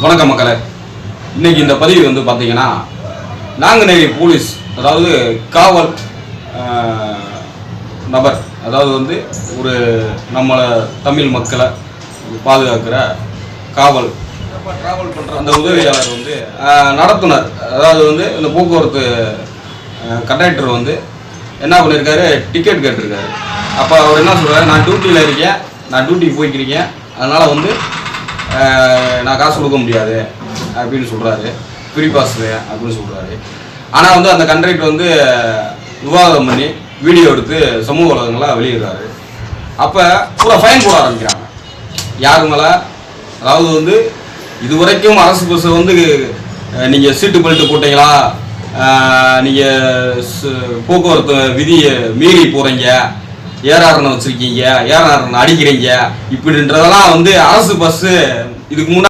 வணக்கம் மக்களே. இன்னைக்கு இந்த பதிவு வந்து பார்த்தீங்கன்னா நாங்குநேரி போலீஸ் அதாவது காவல் நபர் அதாவது வந்து ஒரு நம்மளை தமிழ் மக்களை பாதுகாக்கிற காவல் டிராவல் பண்ணுற அந்த உதவியாளர் வந்து நடத்துனர். அதாவது வந்து இந்த போக்குவரத்து கண்டக்டர் வந்து என்ன பண்ணியிருக்காரு டிக்கெட் கேட்டிருக்காரு. அப்போ அவர் என்ன சொல்கிறார் நான் டியூட்டியில் இருக்கேன். நான் டியூட்டிக்கு போய்க்கிருக்கேன். அதனால் வந்து நான் காசு கொடுக்க முடியாது அப்படின்னு சொல்கிறாரு ஃப்ரீ பாஸ் அப்படின்னு சொல்கிறாரு ஆனால் வந்து அந்த கண்ட்ராக்ட் வந்து விவாதம் பண்ணி வீடியோ எடுத்து சமூக ஊடகங்களாக வெளியிடுறாரு. அப்போ பூரா ஃபைன் போட ஆரம்பிக்கிறாங்க. யாரு மேலே? அதாவது வந்து இதுவரைக்கும் அரசு பஸ் வந்து நீங்கள் சீட்டு பெல்ட் போட்டீங்களா? நீங்கள் சு- போக்குவரத்து விதியை மீறி போகிறீங்க ஏறாரணம் வச்சிருக்கீங்க ஏறாரணம் அடிக்கிறீங்க. இப்படின்றதெல்லாம் வந்து அரசு பஸ்ஸு இதுக்கு முன்னாடி